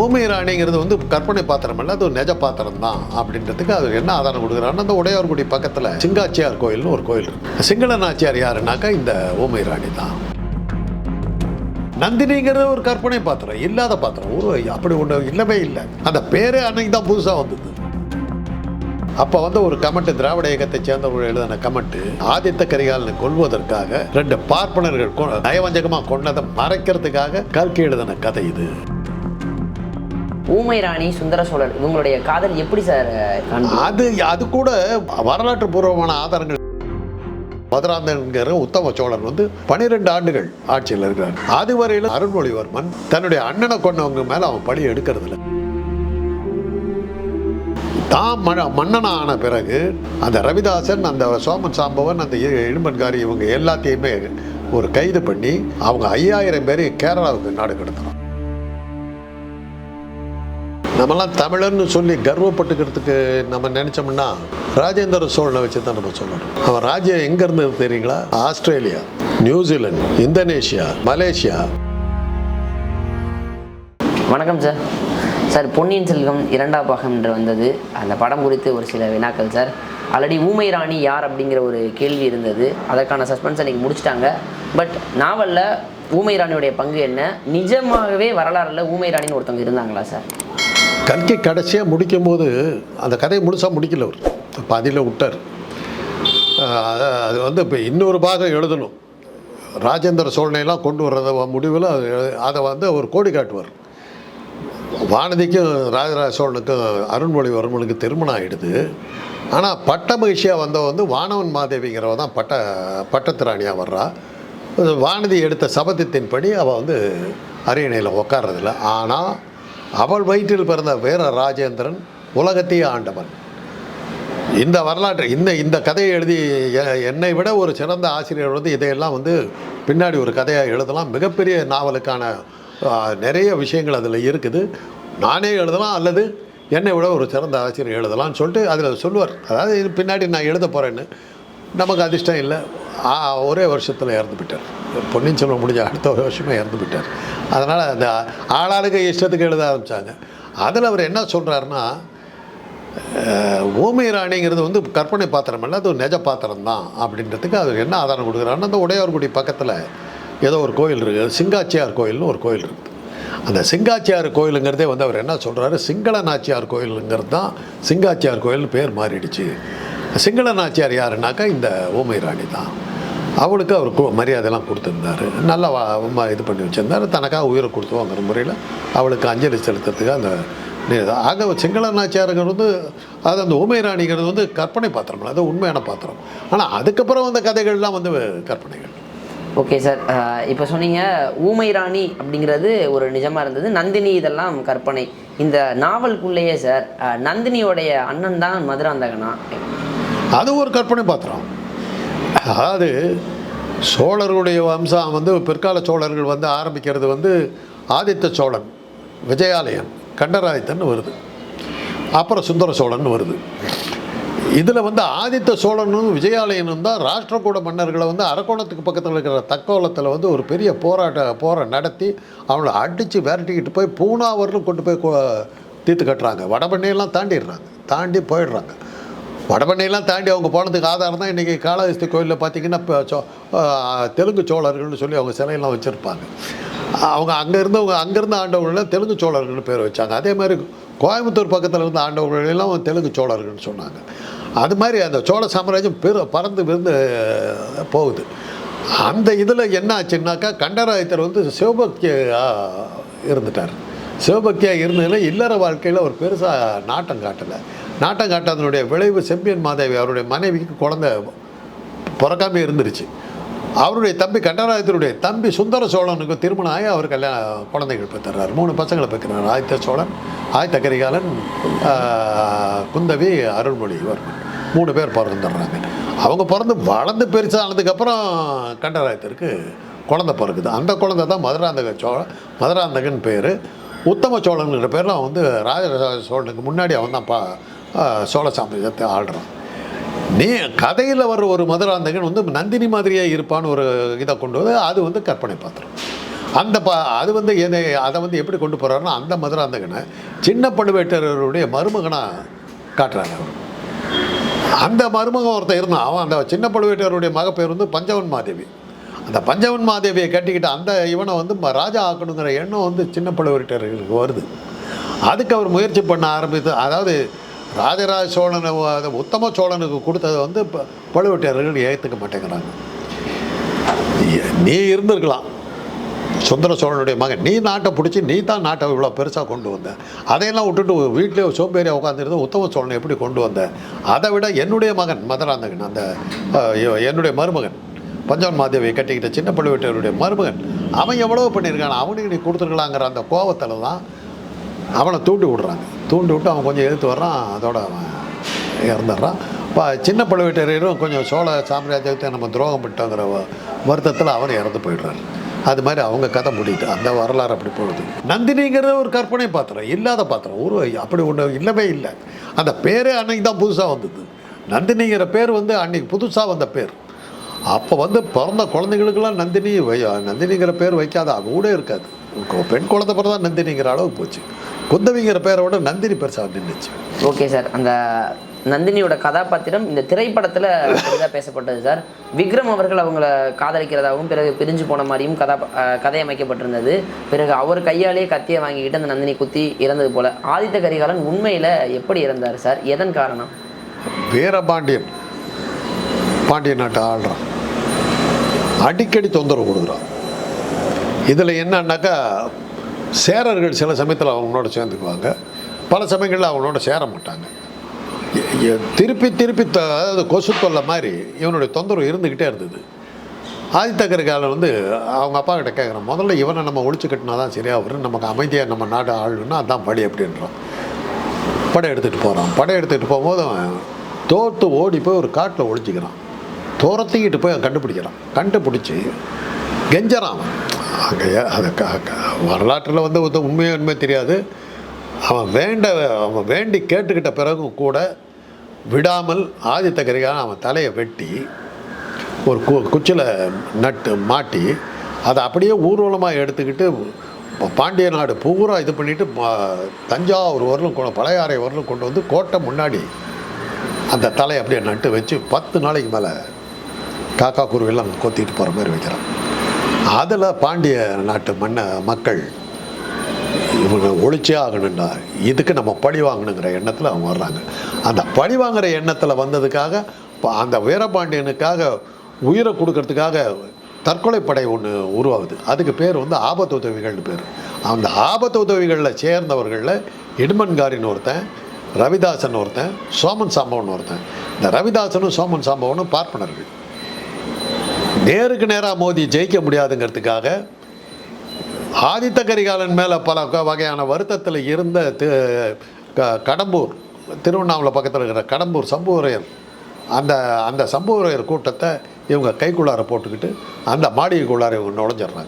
ஓமை ராணிங்கிறது வந்து கற்பனை பாத்திரம் இல்லை அது ஒரு நெஜ பாத்திரம் தான் அப்படின்றதுக்கு அது என்ன ஆதாரம் கொடுக்குறாருன்னா அந்த உடையார்குடி பக்கத்தில் சிங்காச்சியார் கோயில்னு ஒரு கோயில் இருக்கு. சிங்கள நாச்சியார் யாருனாக்கா இந்த ஊமை ராணி தான். நந்தினிங்கிறது ஒரு கற்பனை பாத்திரம் இல்லாத பாத்திரம். ஒரு அப்படி ஒன்று இல்லவே இல்லை. அந்த பேரே அன்னைக்கு தான் புதுசாக வந்தது. அப்போ வந்து ஒரு கமெண்ட் திராவிட இயக்கத்தை சேர்ந்தவர்கள் எழுதின கமெண்ட் ஆதித்த கரிகாலனை கொல்வதற்காக ரெண்டு பார்ப்பனர்கள் கொ- நயவஞ்சகமாக கொன்னதை மறைக்கிறதுக்காக கல்கி எழுதின கதை இது. ஊமை ராணி சுந்தர சோழர் இவங்களுடைய காதல் எப்படி சார் அது அது கூட வரலாற்று பூர்வமான ஆதாரங்கள். மதுராந்தகங்கிற உத்தம சோழன் வந்து பனிரெண்டு ஆண்டுகள் ஆட்சியில் இருக்கிறார். அதுவரையில் அருள்மொழிவர்மன் தன்னுடைய அண்ணனை கொண்டவங்க மேலே அவன் பழி எடுக்கிறதில்ல. தான் ம மன்னனா ஆன பிறகு அந்த ரவிதாசன் அந்த சோமன் சாம்பவன் அந்த இ- இடும்பன்காரி இவங்க எல்லாத்தையுமே ஒரு கைது பண்ணி அவங்க ஐயாயிரம் பேரையும் கேரளாவுக்கு நாடு கடத்தினான் நம்மலாம் தமிழர்னு சொல்லி கர்வப்பட்டுக்கிறதுக்கு நம்ம நினைச்சோம்னா ராஜேந்திர சோழனை வச்சு தான் நம்ம சொல்லணும். அவன் ராஜ்யம் எங்க இருந்தது தெரியுங்களா? Australia New Zealand Indonesia Malaysia. வணக்கம் சார். சார் பொன்னியின் செல்வம் இரண்டாம் பாகம் என்று வந்தது. அந்த படம் குறித்து ஒரு சில வினாக்கள் சார். ஆல்ரெடி ஊமை ராணி யார் அப்படிங்கிற ஒரு கேள்வி இருந்தது. அதற்கான சஸ்பென்ஸ் அன்றைக்கி முடிச்சிட்டாங்க. பட் நாவலில் ஊமை ராணியுடைய பங்கு என்ன? நிஜமாகவே வரலாறுல ஊமை ராணின்னு ஒருத்தவங்க இருந்தாங்களா சார்? கல்கி கடைசியாக முடிக்கும் போது அந்த கதையை முழுசாக முடிக்கல அவர். பாதியில் விட்டார். அது- வந்து இப்போ இன்னொரு பாகம் எழுதணும். ராஜேந்திர சோழனையெல்லாம் கொண்டு வர்றத முடிவில் அதை வந்து அவர் கோடி காட்டுவார். வானதிக்கும் ராஜராஜ சோழனுக்கும் அருண்மொழிவர்மனுக்கு திருமணம் ஆகிடுது ஆனால் பட்ட மகிழ்ச்சியாக வந்தவ வந்து வானவன் மாதேவிங்கிறவ தான் பட்ட பட்டத்திராணியாக வர்றா. வானதி எடுத்த சபதத்தின்படி அவள் வந்து அரியணையில் உட்கார்றதில்ல ஆனால் அவள் வயிற்றில் பிறந்த வீர ராஜேந்திரன் உலகத்தையே ஆண்டவன். இந்த வரலாற்று இந்த இந்த கதையை எழுதி எ- என்னை விட ஒரு சிறந்த ஆசிரியர் வந்து இதையெல்லாம் வந்து பின்னாடி ஒரு கதையாக எழுதலாம். மிகப்பெரிய நாவலுக்கான நிறைய விஷயங்கள் அதில் இருக்குது. நானே எழுதலாம் அல்லது என்னை விட ஒரு சிறந்த ஆசிரியர் எழுதலாம்னு சொல்லிட்டு அதில் சொல்லுவார். அதாவது இது பின்னாடி நான் எழுத போகிறேன்னு நமக்கு அதிர்ஷ்டம் இல்லை. ஒரே வருஷத்தில் இறந்து விட்டார் பொன்னியின் செல்வன் முடிஞ்ச அடுத்த ஒரு வருஷமே இறந்து விட்டார் அதனால் அந்த ஆளாளுக்கு இஷ்டத்துக்கு எழுத ஆரம்பித்தாங்க அதில் அவர் என்ன சொல்கிறாருன்னா ஊமை ராணிங்கிறது வந்து கற்பனை பாத்திரம் அல்ல அது ஒரு நிஜ பாத்திரம் தான் அப்படின்றதுக்கு அது என்ன ஆதாரம் கொடுக்குறாருன்னா அந்த உடையார்குடி பக்கத்தில் ஏதோ ஒரு கோயில் இருக்குது சிங்காச்சியார் கோயில்னு ஒரு கோயில் இருக்குது அந்த சிங்காச்சியார் கோயிலுங்கிறதே வந்து அவர் என்ன சொல்கிறாரு சிங்கள நாச்சியார் கோயிலுங்கிறது தான் சிங்காச்சியார் கோயில்னு பேர் மாறிடுச்சு. சிங்கள நாச்சியார் யாருனாக்கா இந்த ஊமை ராணி தான். அவளுக்கு அவர் கு- மரியாதைலாம் கொடுத்துருந்தாரு. நல்லா இது பண்ணி வச்சுருந்தாரு. தனக்காக உயிரை கொடுத்துவாங்கிற முறையில். அவளுக்கு அஞ்சலி செலுத்துறதுக்கு அந்த ஆக சிங்கள நாச்சியாருங்கிறது வந்து அது அந்த ஊமை ராணிங்கிறது வந்து கற்பனை பாத்திரம் அது உண்மையான பாத்திரம். ஆனால் அதுக்கப்புறம் வந்த கதைகள்லாம் வந்து கற்பனைகள். Okay sir. இப்போ சொன்னீங்க ஊமை ராணி அப்படிங்கிறது ஒரு நிஜமாக இருந்தது. நந்தினி இதெல்லாம் கற்பனை. இந்த நாவலுக்குள்ளேயே சார் நந்தினியோடைய அண்ணன் தான் மதுராந்தகனா? அது ஒரு கற்பனை பாத்திரம். அதாவது சோழர்களுடைய வம்சம் வந்து பிற்கால சோழர்கள் வந்து ஆரம்பிக்கிறது வந்து ஆதித்த சோழன் விஜயாலயன் கண்டராதித்தன் வருது. அப்புறம் சுந்தர சோழன் வருது. இதில் வந்து ஆதித்த சோழனும் விஜயாலயனும் தான் ராஷ்டிரகூட மன்னர்களை வந்து அரக்கோணத்துக்கு பக்கத்தில் இருக்கிற தக்கோலத்தில் வந்து ஒரு பெரிய போராட்ட போரை நடத்தி அவங்கள அடித்து விரட்டிக்கிட்டு போய் பூனாவரிலும் கொண்டு போய் தீர்த்து கட்டுறாங்க. வடபண்ணையெல்லாம் தாண்டிடுறாங்க. தாண்டி போயிடுறாங்க. வடபண்ணையெல்லாம் தாண்டி அவங்க போனதுக்கு ஆதாரம் தான் இன்றைக்கி காளஹஸ்தி கோயிலில் பார்த்தீங்கன்னா இப்போ சோ தெலுங்கு சோழர்கள்னு சொல்லி அவங்க சிலையெல்லாம் வச்சுருப்பாங்க. அவங்க அங்கே இருந்தவங்க அங்கேருந்து ஆண்டவர்கள்லாம் தெலுங்கு சோழர்கள்னு பேர் வச்சாங்க. அதே மாதிரி கோயம்புத்தூர் பக்கத்தில் இருந்த ஆண்டவர்களெல்லாம் தெலுங்கு சோழர்கள்னு சொன்னாங்க. அது மாதிரி அந்த சோழ சாம்ராஜ்யம் பெரு பறந்து விருந்து போகுது. அந்த இதில் என்ன ஆச்சுன்னாக்கா கண்டராயத்தர் வந்து சிவபக்தியாக இருந்துட்டார். சிவபக்தியாக இருந்ததில் இல்லற வாழ்க்கையில் ஒரு பெருசாக நாட்டம் காட்டலை. நாட்டம் காட்டாதனுடைய விளைவு செம்பியன் மாதேவி அவருடைய மனைவிக்கு குழந்தை பிறக்காமே இருந்துருச்சு. அவருடைய தம்பி கண்டராயத்தருடைய தம்பி சுந்தர சோழனுக்கு திருமணம் ஆகி அவர் கல்யாணம் குழந்தைகள் பெற்றுறாரு. மூணு பசங்களை பெற்றுறாரு. ஆதித்த சோழன் ஆதித்த கரிகாலன் குந்தவி அருள்மொழி அருள்மொழிவர்மன் மூணு பேர் பிறந்துடுறாங்க. அவங்க பிறந்து வளர்ந்து பெருசானதுக்கப்புறம் கண்டராயத்திற்கு குழந்தை பிறகுது அந்த குழந்தை தான் மதுராந்தக சோழ மதுராந்தகன் பேர். உத்தம சோழனுங்கிற பேரில் அவன் வந்து ராஜராஜ சோழனுக்கு முன்னாடி அவன் தான் பா சோழ சாம்ராஜ்யத்தை ஆள்றான். நீ கதையில் வர்ற ஒரு மதுராந்தகன் வந்து நந்தினி மாதிரியாக இருப்பான்னு ஒரு இதை கொண்டு வந்து அது வந்து கற்பனை பாத்திரம். அந்த ப அது வந்து எதை அதை வந்து எப்படி கொண்டு போகிறாருன்னா அந்த மதுராந்தகனை சின்ன பழுவேட்டரருடைய மருமகனாக காட்டுறாங்க அவர். அந்த மருமகன் ஒருத்தன் இருந்தான். அவன் அந்த சின்ன பழுவேட்டருடைய மகப்பேர் வந்து பஞ்சவன் மாதேவி. அந்த பஞ்சவன் மாதேவியை கட்டிக்கிட்டு அந்த இவனை வந்து ம- ராஜா ஆக்கணுங்கிற எண்ணம் வந்து சின்ன பழுவேட்டரர்களுக்கு வருது. அதுக்கு அவர் முயற்சி பண்ண ஆரம்பித்து அதாவது ராஜராஜ சோழனை அதை உத்தம சோழனுக்கு கொடுத்ததை வந்து ப- ஏற்றுக்க மாட்டேங்கிறாங்க. நீ- இருந்திருக்கலாம். சுந்தர சோழனுடைய மகன். நீ நாட்டை பிடிச்சி நீ தான் நாட்டை இவ்வளோ பெருசாக கொண்டு வந்த. அதையெல்லாம் விட்டுட்டு வீட்டிலே சோம்பேறியாக உட்காந்துருந்து உத்தம சோழனை எப்படி கொண்டு வந்த? அதை விட என்னுடைய மகன் மதுராந்தகன் அந்த என்னுடைய மருமகன் பஞ்சவன் மாதேவியை கட்டிக்கிட்ட சின்ன பழுவேட்டையருடைய மருமகன் அவன் எவ்வளோ பண்ணியிருக்கான்? அவனுக்கு நீ கொடுத்துருக்கலாங்கிற அந்த கோவத்தில் தான் அவனை தூண்டி விடுறாங்க. தூண்டி விட்டு அவன் கொஞ்சம் எதிர்த்து வர்றான் அதோட அவன் இறந்துடுறான். இப்போ சின்ன பழுவேட்டரையரும் கொஞ்சம் சோழ சாம்ராஜ்யத்தை நம்ம துரோகம் பண்ணிட்டோங்கிற வருத்தத்தில் அவர் இறந்து போயிடுறாரு. அது மாதிரி அவங்க கதை முடியுது. அந்த வரலாறு அப்படி போகுது. நந்தினிங்கிறது ஒரு கற்பனை பாத்திரம் இல்லாத பாத்திரம் ஒரு அப்படி ஒன்று இல்லவே இல்லை. அந்த பேரே அன்னைக்கு தான் புதுசாக வந்தது. நந்தினிங்கிற பேர் வந்து அன்னைக்கு புதுசாக வந்த பேர். அப்போ வந்து பிறந்த குழந்தைங்களுக்கெல்லாம் நந்தினி நந்தினிங்கிற பேர் வைக்காத அது கூட இருக்காது. பெண் குழந்தை பிறந்தா நந்தினிங்கிற அளவுக்கு போச்சு. குந்தவிங்கிற பேரை விட நந்தினி பெருசாக நின்றுச்சு ஓகே சார் அந்த நந்தினியோட கதாபாத்திரம் இந்த திரைப்படத்தில் பெரிதாக பேசப்பட்டது சார். விக்ரம் அவர்கள் அவங்கள காதலிக்கிறதாகவும் பிறகு பிரிஞ்சு போன மாதிரியும் கதா கதை அமைக்கப்பட்டிருந்தது. பிறகு அவர் கையாலேயே கத்தியை வாங்கிக்கிட்டு அந்த நந்தினி குத்தி இறந்தது போல. ஆதித்த கரிகாலன் உண்மையில் எப்படி இறந்தார் சார்? எதன் காரணம்? வீரபாண்டியன். பாண்டிய நாட்டை ஆள்றான். அடிக்கடி தொந்தரவு கொடுக்குறான். இதில் என்னன்னாக்கா சேரர்கள் சில சமயத்தில் அவங்களோட சேர்ந்துக்குவாங்க. பல சமயங்களில் அவங்களோட சேர மாட்டாங்க திருப்பி திருப்பி த- அதாவது கொசு தொல்லை மாதிரி இவனுடைய தொந்தரவு இருந்துக்கிட்டே இருந்தது. ஆதித்த கரிகாலன் வந்து அவங்க அப்பா கிட்ட கேட்குறான் முதல்ல இவனை நம்ம ஒழிச்சு கட்டினா தான் சரியா வரும். நமக்கு அமைதியாக நம்ம நாடு ஆளுன்னா அதான் படி அப்படின்றான். படை எடுத்துகிட்டு போகிறான் படை எடுத்துகிட்டு போகும்போது அவன் தோற்று ஓடி போய் ஒரு காட்டில் ஒழிச்சிக்கிறான். துரத்திக்கிட்டு போய் அவன் கண்டுபிடிக்கிறான். கண்டுபிடிச்சி கெஞ்சறான் அங்கே அது வரலாற்றில் வந்து வந்து உண்மையே உண்மை தெரியாது. அவன் வேண்ட அவன் வேண்டி கேட்டுக்கிட்ட பிறகும் கூட விடாமல் ஆதித்த கரிகாலன் அவன் தலையை வெட்டி ஒரு கு குச்சியில் நட்டு மாட்டி அதை அப்படியே ஊர்வலமாக எடுத்துக்கிட்டு பாண்டிய நாடு பூரா இது பண்ணிவிட்டு தஞ்சாவூர் வரலும் கொண்டு பழையாறை வரலும் கொண்டு வந்து கோட்டை முன்னாடி அந்த தலையை அப்படியே நட்டு வச்சு பத்து நாளைக்கு மேலே காக்கா குருவெல்லாம் கொத்திட்டு போகிற மாதிரி வைக்கிறான். அதில் பாண்டிய நாட்டு மன்ன மக்கள் இவங்க ஒழிச்சே ஆகணும்டா. இதுக்கு நம்ம பழி வாங்கணுங்கிற எண்ணத்தில் அவங்க வர்றாங்க. அந்த பழி வாங்குகிற எண்ணத்தில் வந்ததுக்காக ப- அந்த வீரபாண்டியனுக்காக உயிரை கொடுக்கறதுக்காக தற்கொலை படை ஒன்று உருவாகுது. அதுக்கு பேர் வந்து ஆபத்து உதவிகள்னு பேர். அந்த ஆபத்து உதவிகளில் சேர்ந்தவர்களில் இடுமன்காரின்னு ஒருத்தன் ரவிதாசன் ஒருத்தன் சோமன் சாம்பவன் ஒருத்தன். இந்த ரவிதாசனும் சோமன் சாம்பவனும் பார்ப்பனர்கள். நேருக்கு நேராக மோதி ஜெயிக்க முடியாதுங்கிறதுக்காக ஆதித்த கரிகாலன் மேலே பல க- வகையான வருத்தத்தில் இருந்த தி- க- கடம்பூர் திருவண்ணாமலை பக்கத்தில் இருக்கிற கடம்பூர் சம்புவரையர். அந்த அந்த சம்புவரையர் கூட்டத்தை இவங்க கைக்குள்ளார போட்டுக்கிட்டு அந்த மாடிகைக்குள்ளார இவங்க நுழைஞ்சிடுறாங்க.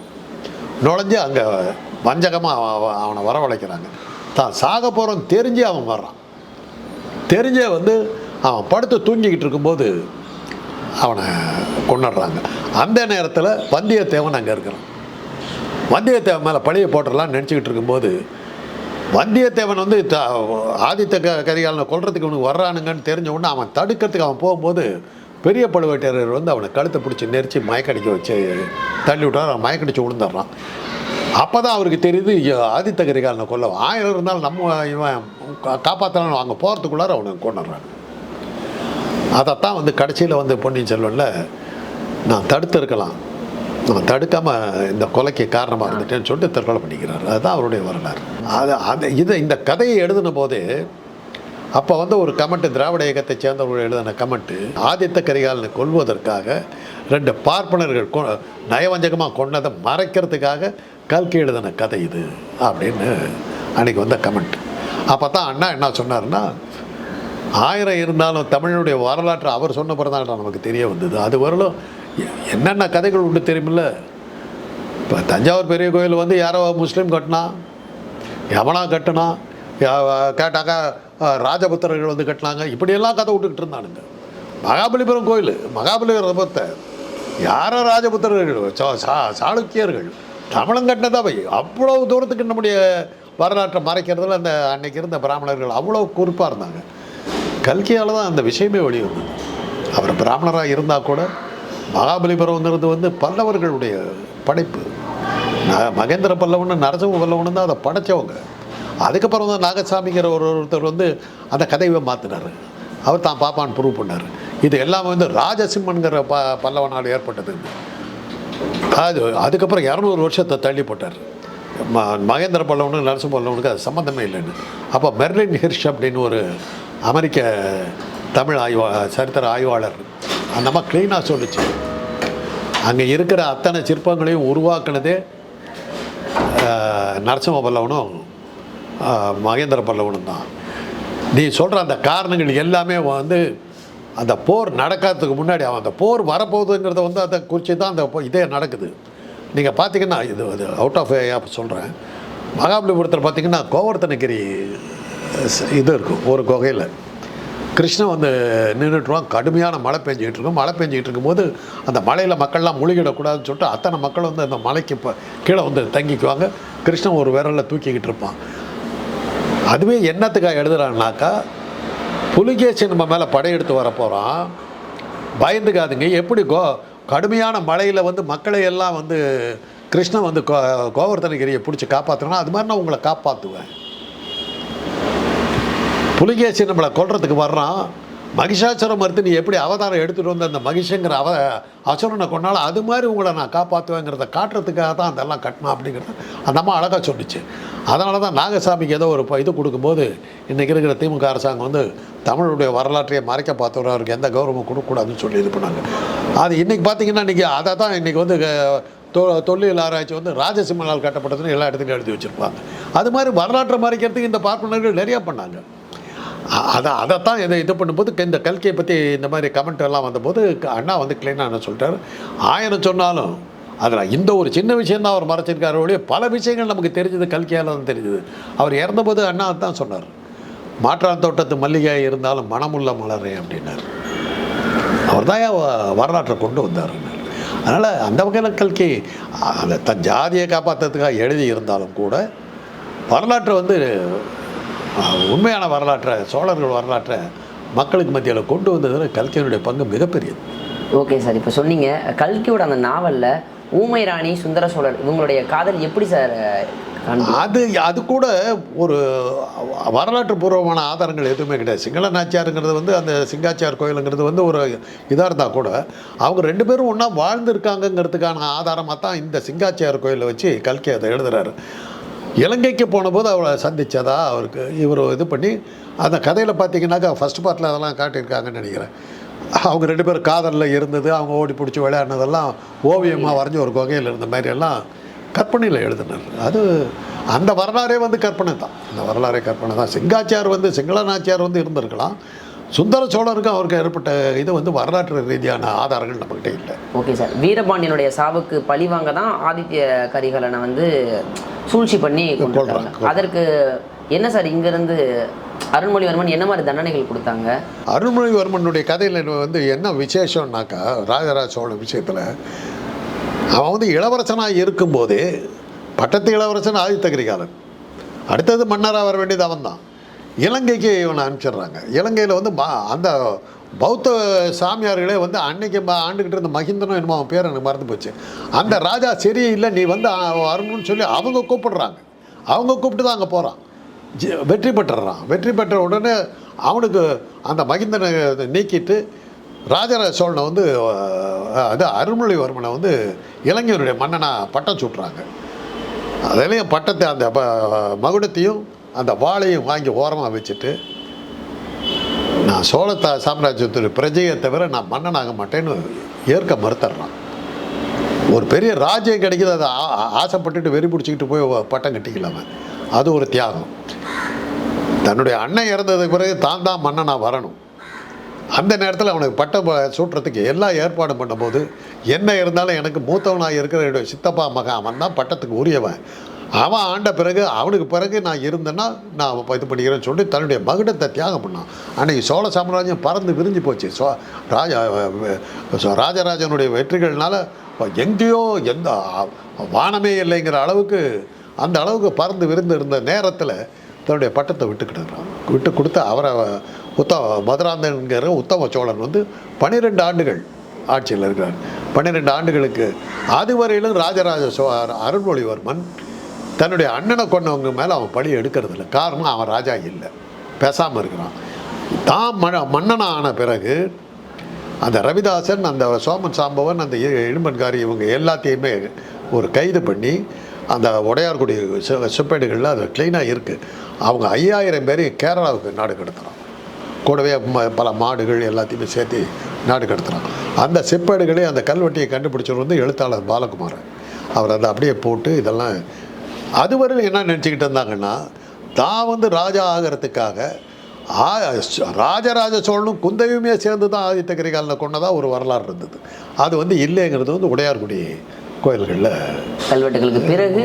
நுழைஞ்சு அங்கே வஞ்சகமாக அவனை வரவழைக்கிறாங்க. தான் சாக போகிறோம் தெரிஞ்சு அவன் வர்றான். தெரிஞ்சே வந்து அவன் படுத்து தூங்கிக்கிட்டு இருக்கும்போது அவனை கொண்டுடுறாங்க அந்த நேரத்தில் வந்தியத்தேவன் அங்கே இருக்கிறான். வந்தியத்தேவன் மேலே பழைய போட்டுடலாம் நினச்சிக்கிட்டு இருக்கும்போது வந்தியத்தேவன் வந்து த ஆதித்த க கரிகாலனை கொள்றதுக்கு இவனுக்கு வர்றானுங்கன்னு தெரிஞ்ச உடனே அவன் தடுக்கிறதுக்கு அவன் போகும்போது பெரிய பழுவேட்டரையர் வந்து அவனை கழுத்தை பிடிச்சி நெரிச்சு மயக்கடிக்க வச்சு தள்ளி விட்டார். அவன் மயக்கடிச்சு விழுந்துடுறான் அப்போ தான் அவருக்கு தெரியுது ஆதித்த கரிகாலனை கொல்ல ஆயிரம் இருந்தாலும் நம்ம இவன் கா- அங்கே போகிறதுக்குள்ளார அவனை கொண்டுடுறான் அதைத்தான் வந்து கடைசியில் வந்து பொன்னியின் செல்வனில் நான் தடுத்து இருக்கலாம். நான் தடுக்காமல் இந்த கொலைக்கு காரணமாக இருந்துட்டேன்னு சொல்லிட்டு தற்கொலை பண்ணிக்கிறார். அதுதான் அவருடைய வரலாறு. அது அது இது இந்த கதையை எழுதின போது அப்போ வந்து ஒரு கமெண்ட்டு திராவிட இயக்கத்தை சேர்ந்தவர்கள் எழுதின கமெண்ட்டு ஆதித்த கரிகாலனை கொல்வதற்காக ரெண்டு பார்ப்பனர்கள் கொ நயவஞ்சகமாக கொண்டதை மறைக்கிறதுக்காக கல்கி எழுதின கதை இது அப்படின்னு அன்னைக்கு வந்த கமெண்ட் அப்போ தான் அண்ணா என்ன சொன்னார்னா ஆயிரம் இருந்தாலும் தமிழனுடைய வரலாற்று அவர் சொன்ன பிறகு நமக்கு தெரிய வந்தது. அது வரலும் என்னென்ன கதைகள் உண்டு தெரியுமில்ல? இப்போ தஞ்சாவூர் பெரிய கோயில் வந்து யாரோ முஸ்லீம் கட்டினா யமனா கட்டினா யா- கேட்டாக்கா ராஜபுத்திரர்கள் வந்து கட்டினாங்க. இப்படியெல்லாம் கதை விட்டுக்கிட்டு இருந்தானுங்க. மகாபலிபுரம் கோயில் மகாபலிபுரத்தை யாரோ ராஜபுத்திரர்கள் சா- சா- சாளுக்கியர்கள் தமிழன் கட்டினது போய் அவ்வளோ தூரத்துக்கு நம்முடைய வரலாற்றை மறைக்கிறதுல அந்த அன்னைக்கு இருந்த பிராமணர்கள் அவ்வளோ குறிப்பாக இருந்தாங்க. கல்கியால் தான் அந்த விஷயமே வெளியே வந்தது அவர் பிராமணராக இருந்தால் கூட மகாபலிபுரம்ங்கிறது வந்து பல்லவர்களுடைய படைப்பு. மகேந்திர பல்லவன் நரசிம்ம பல்லவன் தான் அதை படைச்சவங்க. அதுக்கப்புறம் தான் நாகசாமிங்கிற ஒரு ஒருத்தர் வந்து அந்த கதையை மாற்றினார் அவர் தான் பாப்பான்னு ப்ரூவ் பண்ணார். இது எல்லாமே வந்து ராஜசிம்மன்கிற ப பல்லவனால் ஏற்பட்டது. அது அதுக்கப்புறம் இரநூறு வருஷத்தை தள்ளி போட்டார். ம மகேந்திர பல்லவனுக்கு நரசிம்ம பல்லவனுக்கு அது சம்மந்தமே இல்லைன்னு. அப்போ மெர்லின் ஹிர்ஷ் அப்படின்னு ஒரு அமெரிக்க தமிழ் ஆய்வா சரித்திர ஆய்வாளர். அந்த அம்மா க்ளீனாக சொல்லுச்சு. அங்கே இருக்கிற அத்தனை சிற்பங்களையும் உருவாக்குனதே நரசிம்ம பல்லவனும் மகேந்திர பல்லவனும் தான். நீ சொல்கிற அந்த காரணங்கள் எல்லாமே வந்து அந்த போர் நடக்காததுக்கு முன்னாடி அவன் அந்த போர் வரப்போகுதுங்கிறத வந்து அதை குறித்து தான் அந்த இதே நடக்குது. நீங்கள் பார்த்தீங்கன்னா இது அது அவுட் ஆஃப் சொல்கிறேன் மகாபலிபுரத்தில் பார்த்தீங்கன்னா கோவர்த்தனகிரி இது இருக்கும் ஒரு குகையில். கிருஷ்ணன் வந்து நின்றுட்டுருவான் கடுமையான மழை பெஞ்சிக்கிட்டு இருக்கும். மழை பெஞ்சிக்கிட்டு இருக்கும்போது அந்த மலையில் மக்கள்லாம் முழுகிடக்கூடாதுன்னு சொல்லிட்டு அத்தனை மக்கள் வந்து அந்த மலைக்கு இப்போ கீழே வந்து தங்கிக்குவாங்க. கிருஷ்ணன் ஒரு விரலில் தூக்கிக்கிட்டு இருப்பான். அதுவே என்னத்துக்காக எழுதுறான்னாக்கா புலிகேசி நம்ம மேலே படையெடுத்து வர போகிறோம் பயந்துக்காதுங்க. எப்படி கோ கடுமையான மழையில் வந்து மக்களை எல்லாம் வந்து கிருஷ்ணன் வந்து கோ கோவர்த்தனகிரியை பிடிச்சி காப்பாற்றுனா அது மாதிரி நான் உங்களை காப்பாற்றுவேன் புலிகேசி நம்மளை கொல்றதுக்கு வர்றான் மகிஷாசுரம் மறுத்து நீ எப்படி அவதாரம் எடுத்துகிட்டு வந்து அந்த மகிஷங்கிற அவ அசுரனை கொண்டாலும் அது மாதிரி உங்களை நான் காப்பாற்றுவேங்கிறத காட்டுறதுக்காக தான் அதெல்லாம் கட்டினா அப்படிங்கிறத அந்த அம்மா அழகாக சொல்லிச்சு. அதனால தான் நாகசாமிக்கு ஏதோ ஒரு இது கொடுக்கும்போது இன்றைக்கி இருக்கிற திமுக அரசாங்கம் வந்து தமிழுடைய வரலாற்றையை மறைக்க பார்த்தவர் அவருக்கு எந்த கௌரவமும் கொடுக்கக்கூடாதுன்னு சொல்லி இது பண்ணாங்க. அது இன்றைக்கி பார்த்தீங்கன்னா இன்றைக்கி அதை தான் இன்றைக்கி வந்து தொ தொல்லியல் ஆராய்ச்சி வந்து ராஜசிம்மனால் கட்டப்பட்டதுன்னு எல்லா இடத்துலையும் எழுதி வச்சுருப்பாங்க. அது மாதிரி வரலாற்றை மறைக்கிறதுக்கு இந்த பார்ப்பனர்கள் நிறையா பண்ணாங்க. அதான் அதைத்தான் இதை இது பண்ணும்போது இந்த கல்கியை பற்றி இந்த மாதிரி கமெண்ட் எல்லாம் வந்தபோது க- அண்ணா வந்து கிளீனாக என்ன சொல்லிட்டார்? ஆயிரம் சொன்னாலும் அதில் இந்த ஒரு சின்ன விஷயம் தான் அவர் மறைச்சிருக்காரு ஒழிய பல விஷயங்கள் நமக்கு தெரிஞ்சது கல்கியால் தான் தெரிஞ்சது. அவர் இறந்தபோது அண்ணா தான் சொன்னார். மாற்றான் தோட்டத்து மல்லிகை இருந்தாலும் மனமுள்ள மலரே அப்படின்னார். அவர் தான் வரலாற்றை கொண்டு வந்தார். அதனால் அந்த வகையில் கல்கி அந்த தன் ஜாதியை காப்பாற்றுறதுக்காக எழுதி இருந்தாலும் கூட வரலாற்றை வந்து உண்மையான வரலாற்றை சோழர்கள் வரலாற்றை மக்களுக்கு மத்தியில் கொண்டு வந்ததில் கல்கியினுடைய பங்கு மிகப்பெரியது. ஓகே சார் இப்போ சொன்னீங்க கல்கியோட அந்த நாவலில் ஊமை ராணி சுந்தர சோழர் இவங்களுடைய காதல் எப்படி சார் அது அது கூட ஒரு வரலாற்று பூர்வமான ஆதாரங்கள் எதுவுமே கிடையாது. சிங்கள நாச்சியாருங்கிறது வந்து அந்த சிங்காச்சியார் கோயிலுங்கிறது வந்து ஒரு இதாக இருந்தால் கூட அவங்க ரெண்டு பேரும் ஒன்றா வாழ்ந்திருக்காங்கங்கிறதுக்கான ஆதாரமாக தான் இந்த சிங்காச்சியார் கோயிலை வச்சு கல்கி அதை எழுதுறாரு. இலங்கைக்கு போனபோது அவளை சந்தித்ததா அவருக்கு இவர் இது பண்ணி அந்த கதையில் பார்த்தீங்கன்னாக்கா ஃபஸ்ட் பார்ட்டில் அதெல்லாம் காட்டியிருக்காங்கன்னு நினைக்கிறேன். அவங்க ரெண்டு பேரும் காதலில் இருந்தது அவங்க ஓடி பிடிச்சி விளையாடினதெல்லாம் ஓவியமாக வரைஞ்ச ஒரு குகையில் இருந்த மாதிரியெல்லாம் கற்பனையில் எழுதினார். அது அந்த வரலாறே வந்து கற்பனை தான். அந்த வரலாறே கற்பனை தான். சிங்காச்சியார் வந்து சிங்கள நாச்சியார் வந்து இருந்திருக்கலாம். சுந்தர சோழருக்கும் அவருக்கு ஏற்பட்ட இது வந்து வரலாற்று ரீதியான ஆதாரங்கள் நம்மகிட்ட இல்லை. Okay sir. வீரபாண்டியனுடைய சாவுக்கு பழி வாங்க தான் ஆதித்ய கரிகாலனை வந்து சூழ்ச்சி பண்ணி கொல்றாங்க. அதற்கு என்ன சார் இங்கிருந்து அருள்மொழிவர்மன் என்ன மாதிரி தண்டனைகள் கொடுத்தாங்க? அருள்மொழிவர்மனுடைய கதையில் வந்து என்ன விசேஷம்னாக்கா ராஜராஜ சோழன் விஷயத்தில் அவன் வந்து இளவரசனாக இருக்கும்போதே பட்டத்து இளவரசன் ஆதித்த கரிகாலன். அடுத்தது மன்னராக வர வேண்டியது அவன்தான். இலங்கைக்கு இவனை அனுப்பிச்சிடுறாங்க. இலங்கையில் வந்து அந்த பௌத்த சாமியார்களே வந்து அன்னைக்கு ஆண்டுகிட்டு இருந்த மகிந்தனும் என்னமோ அவன் பேர் எனக்கு மறந்து போச்சு. அந்த ராஜா சரியில்லை நீ வந்து வரணும்னு சொல்லி அவங்க கூப்பிடுறாங்க. அவங்க கூப்பிட்டு தான் அங்கே போகிறான் ஜெ- வெற்றி பெற்றுறான். வெற்றி பெற்ற உடனே அவனுக்கு அந்த மகிந்தனை நீக்கிட்டு ராஜராஜ சோழனை வந்து அது அருள்மொழிவர்மனை வந்து இளைஞருடைய மன்னனாக பட்டம் சுட்டுறாங்க. அதுலேயும் பட்டத்தை அந்த ப- மகுடத்தையும் அந்த வாளையும் வாங்கி ஓரமாக வச்சுட்டு நான் சோழ சாம்ராஜ்யத்துடைய பிரஜையை தவிர நான் மன்னனாக மாட்டேன்னு ஏற்க மறுத்துறான். ஒரு பெரிய ராஜ்யம் கிடைக்கிது அதை ஆ- ஆசைப்பட்டுட்டு வெறி பிடிச்சிக்கிட்டு போய் பட்டம் கட்டிக்கலாம அது ஒரு தியாகம். தன்னுடைய அண்ணன் இறந்ததுக்கு பிறகு தான் தான் மன்னனாக வரணும். அந்த நேரத்தில் அவனுக்கு பட்டம் சூட்டுறதுக்கு எல்லா ஏற்பாடும் பண்ணும்போது என்ன இருந்தாலும் எனக்கு மூத்தவனாக இருக்கிற என்னுடைய சித்தப்பா மகன் அவன் தான் பட்டத்துக்கு உரியவன். அவன் ஆண்ட பிறகு அவனுக்கு பிறகு நான் இருந்தேன்னா நான் அவன் இது பண்ணிக்கிறேன்னு சொல்லிட்டு தன்னுடைய மகுடத்தை தியாகம் பண்ணான். அன்னைக்கு சோழ சாம்ராஜ்யம் பறந்து விரிஞ்சு போச்சு. சோ ராஜா சோ- ராஜராஜனுடைய வெற்றிகள்னால எங்கேயோ எந்த வானமே இல்லைங்கிற அளவுக்கு அந்த அளவுக்கு பறந்து விருந்து இருந்த நேரத்தில் தன்னுடைய பட்டத்தை விட்டுக்கிட்டுறான் விட்டு கொடுத்து அவரை உத்தம மதுராந்தன்கிற உத்தம சோழன் வந்து பன்னிரெண்டு ஆண்டுகள் ஆட்சியில் இருக்கிறார். பன்னிரெண்டு ஆண்டுகளுக்கு அதுவரையிலும் ராஜராஜ சோ அருள்மொழிவர்மன் தன்னுடைய அண்ணனை கொண்டவங்க மேலே அவன் பழி எடுக்கிறதில்ல. காரணம் அவன் ராஜா இல்லை. பேசாமல் இருக்கிறான். தான் ம மன்னனா ஆன பிறகு அந்த ரவிதாசன் அந்த சோமன் சாம்பவன் அந்த இ- இடும்பன்காரி இவங்க எல்லாத்தையுமே ஒரு கைது பண்ணி அந்த உடையார்குடி செப்பேடுகளில் அது க்ளீனாக இருக்குது அவங்க ஐயாயிரம் பேர் கேரளாவுக்கு நாடு கடத்துகிறான் கூடவே ம- பல மாடுகள் எல்லாத்தையுமே சேர்த்து நாடு கடத்துகிறான் அந்த செப்பேடுகளே அந்த கல்வெட்டியை கண்டுபிடிச்சவர் வந்து எழுத்தாளர் பாலகுமாரன். அவர் அதை அப்படியே போட்டு இதெல்லாம் அதுவரையில் என்ன நினச்சிக்கிட்டு இருந்தாங்கன்னா தான் வந்து ராஜா ஆகிறதுக்காக ஆ- ராஜராஜ சோழனும் குந்தவியுமே சேர்ந்து தான் ஆதித்த கரிகாலனை கொண்டதா ஒரு வரலாறு இருந்தது. அது வந்து இல்லைங்கிறது வந்து உடையார்குடி கோயில்களில் கல்வெட்டுகளுக்கு பிறகு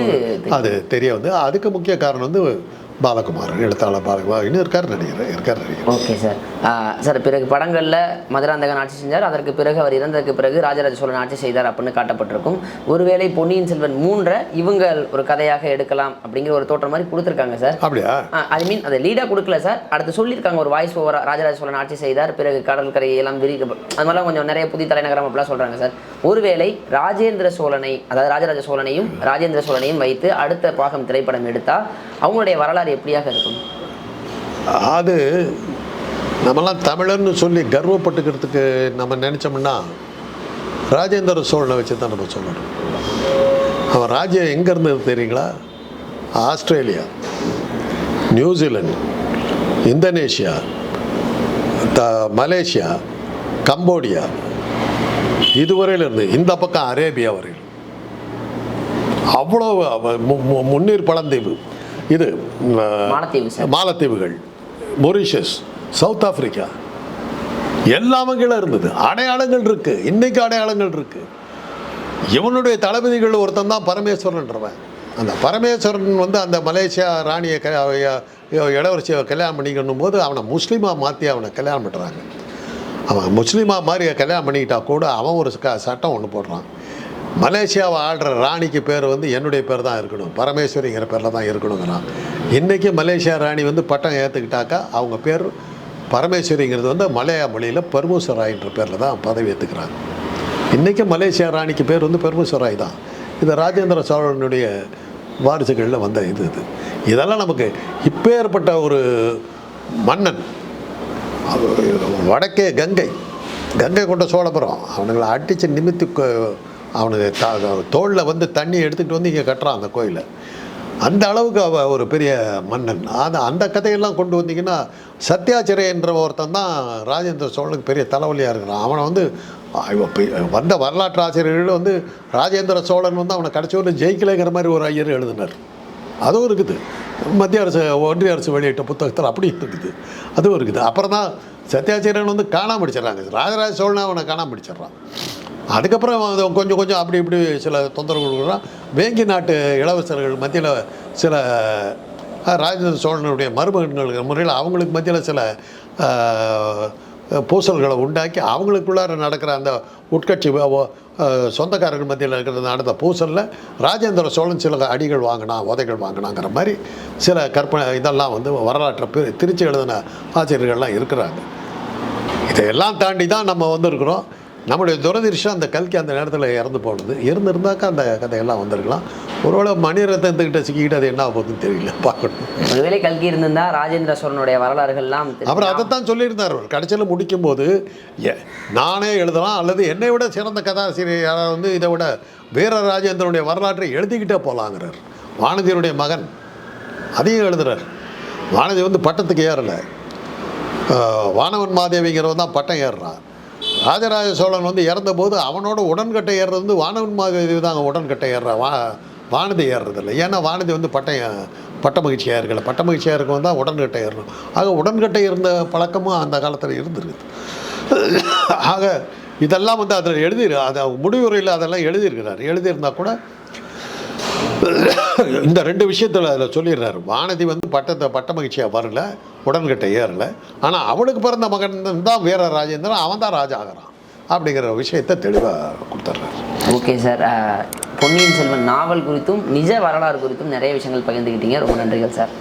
அது தெரிய வந்து அதுக்கு முக்கிய காரணம் வந்து பாலகுமார் எழுத்தாளர் பாலகுமார் இன்னும் இருக்கார் நடிகர் இருக்கார் நடிகர். Okay sir. சார் பிறகு படங்களில் மதுராந்தகன் ஆட்சி செஞ்சார். அதற்கு பிறகு அவர் இறந்ததுக்கு பிறகு ராஜராஜ சோழன் ஆட்சி செய்தார் அப்படின்னு காட்டப்பட்டிருக்கும். ஒருவேளை பொன்னியின் செல்வன் மூன்றை இவங்க ஒரு கதையாக எடுக்கலாம் அப்படிங்கிற ஒரு தோற்றம் மாதிரி கொடுத்துருக்காங்க சார். அப்படியா? ஐ மீன் அதை லீடாக கொடுக்கல சார். அடுத்து சொல்லியிருக்காங்க ஒரு வாய்ஸ் ஓவரா ராஜராஜ சோழன் ஆட்சி செய்தார். பிறகு கடற்கரை எல்லாம் விரிக்க அது மாதிரிலாம் கொஞ்சம் நிறைய புதிய தலைநகரம் அப்படிலாம் சொல்கிறாங்க சார். ஒருவேளை ராஜேந்திர சோழனை அதாவது ராஜராஜ சோழனையும் ராஜேந்திர சோழனையும் வைத்து அடுத்த பாகம் திரைப்படம் எடுத்தால் அவங்களுடைய வரலாறு எப்படியாக இருக்கும்? அது நம்மலாம் தமிழர்னு சொல்லி கர்வப்பட்டுக்கிறதுக்கு நம்ம நினச்சோம்னா ராஜேந்திர சோழனை வச்சு தான் நம்ம சொல்லணும். அவன் ராஜ்யம் எங்கேருந்து தெரியுங்களா? Australia New Zealand Indonesia the Malaysia Cambodia இதுவரையில் இருந்து இந்த பக்கம் அரேபியா வரையில். அவ்வளோ மு- மு- முன்னீர் பழந்தீவு. இது மாலத்தீவுகள் மொரிஷியஸ் சவுத் ஆப்பிரிக்கா. எல்லாமே கீழே இருந்தது. அடையாளங்கள் இருக்கு. இன்னைக்கு அடையாளங்கள் இருக்கு. இவனுடைய தளபதிகள் ஒருத்தன் தான் பரமேஸ்வரன்றவன். அந்த பரமேஸ்வரன் வந்து அந்த மலேசியா ராணியை இளவரசியை கல்யாணம் பண்ணிக்கணும் போது அவனை முஸ்லீமாக மாற்றி அவனை கல்யாணம் பண்ணுறாங்க அவன் முஸ்லீமாக மாதிரி கல்யாணம் பண்ணிக்கிட்டா கூட அவன் ஒரு சட்டம் ஒன்று போடுறான். மலேசியாவை ஆள்ற ராணிக்கு பேர் வந்து என்னுடைய பேர் தான் இருக்கணும். பரமேஸ்வரிங்கிற பேரில் தான் இருக்கணுங்கிறான் இன்றைக்கி மலேசியா ராணி வந்து பட்டம் ஏற்றுக்கிட்டாக்கா அவங்க பேர் பரமேஸ்வரிங்கிறது வந்து மலையா மொழியில் பர்மேஸ்வராயின்ற பேரில் தான் பதவி ஏற்றுக்கிறாங்க இன்றைக்கி மலேசியா ராணிக்கு பேர் வந்து பெருமேஸ்வராய் தான். இது ராஜேந்திர சோழனுடைய வாரிசுகளில் வந்த இது இது. இதெல்லாம் நமக்கு இப்பேற்பட்ட ஒரு மன்னன். வடக்கே கங்கை. கங்கை கொண்ட சோழபுரம். அவனுங்களை அடித்து நிமித்து அவனுக்கு த தோளில் வந்து தண்ணி எடுத்துகிட்டு வந்து இங்கே கட்டுறான் அந்த கோயிலை. அந்த அளவுக்கு அவ ஒரு பெரிய மன்னன். அது அந்த கதையெல்லாம் கொண்டு வந்தீங்கன்னா சத்யாச்சிரை என்ற ஒருத்தன் தான் ராஜேந்திர சோழனுக்கு பெரிய தலைவலியாக இருக்கிறான். அவனை வந்து வந்த வரலாற்று ஆசிரியர்கள் வந்து ராஜேந்திர சோழன் வந்து அவனை கடைசி ஜெயிக்கலைங்கிற மாதிரி ஒரு ஐயர் எழுதினார். அதுவும் இருக்குது. மத்திய அரசு ஒன்றிய அரசு வெளியிட்ட புத்தகத்தில் அப்படியும் இருக்குது. அதுவும் இருக்குது. அப்புறம் தான் சத்யாச்சிரியன் வந்து காணாமுடிச்சிடுறாங்க ராஜராஜ சோழனை அவனை காணாமல் பிடிச்சிடுறான். அதுக்கப்புறம் அது கொஞ்சம் கொஞ்சம் அப்படி இப்படி சில தொந்தரவு கொடுக்குறோம் வேங்கி நாட்டு இளவரசர்கள் மத்தியில் சில ராஜேந்திர சோழனுடைய மருமகன்கள் முறையில் அவங்களுக்கு மத்தியில் சில பூசல்களை உண்டாக்கி அவங்களுக்குள்ளார நடக்கிற அந்த உட்கட்சி சொந்தக்காரர்கள் மத்தியில் இருக்கிற நடந்த பூசலில் ராஜேந்திர சோழன் சில அடிகள் வாங்கினா உதைகள் வாங்கினாங்கிற மாதிரி சில கற்பனை இதெல்லாம் வந்து வரலாற்றை திருச்சி எழுதின ஆசிரியர்கள்லாம் இருக்கிறாங்க. இதையெல்லாம் தாண்டி தான் நம்ம வந்திருக்கிறோம். நம்முடைய துரதிர்ஷ்டம் அந்த கல்கி அந்த நேரத்தில் இறந்து போனது. இருந்திருந்தாக்கா அந்த கதையெல்லாம் வந்திருக்கலாம். ஒருவேளை மணிரத்னத்துக்கிட்ட சிக்கிக்கிட்டு அது என்ன ஆகுதுன்னு தெரியல பார்க்கணும். ஒருவேளை கல்கி இருந்திருந்தா ராஜேந்திர சோழனுடைய வரலாறுகள்லாம் அப்புறம் அதைத்தான் சொல்லியிருந்தார். அவர் கடைசியில் முடிக்கும்போது எ- நானே எழுதலாம் அல்லது என்னை விட சிறந்த கதாசிரியர் யாராவது வந்து இதை விட வீர ராஜேந்திரனுடைய வரலாற்றை எழுதிக்கிட்டே போகலாங்கிறார் வானதியருடைய மகன் அதையும் எழுதுறார். வானதி வந்து பட்டத்துக்கு ஏறலை. வானவன் மாதேவிங்கிறவன் தான் பட்டம் ஏறுறான். ராஜராஜ சோழன் வந்து இறந்தபோது அவனோட உடன்கட்டை ஏறுறது வந்து வானவன் மாதிரி தான் உடன்கட்டை ஏறுற வா வானதி ஏறுறதில்ல. ஏன்னா வானதி வந்து பட்டயம் பட்ட மகிழ்ச்சியாக இருக்கல. பட்ட மகிழ்ச்சியாக இருக்கவன் தான் உடன்கட்டை ஏறணும். ஆக உடன்கட்டை இருந்த பழக்கமும் அந்த காலத்தில் இருந்திருக்குது. ஆக இதெல்லாம் வந்து அதில் எழுதி அதை முடிவுரையில் அதெல்லாம் எழுதியிருக்கிறார். எழுதியிருந்தா கூட இந்த ரெண்டு விஷயத்தில் அதில் சொல்லிடுறாரு. வானதி வந்து பட்டத்தை பட்ட மகிழ்ச்சியாக வரல உடன்கிட்ட ஏறல. ஆனால் அவளுக்கு பிறந்த மகன் தான் வீர ராஜேந்திரன் அவன் தான் ராஜா ஆகிறான் அப்படிங்கிற விஷயத்தை தெளிவாக கொடுத்துட்றாரு. ஓகே சார் பொன்னியின் செல்வன் நாவல் குறித்தும் நிஜ வரலாறு குறித்தும் நிறைய விஷயங்கள் பகிர்ந்துக்கிட்டீங்க ரொம்ப நன்றிகள் சார்.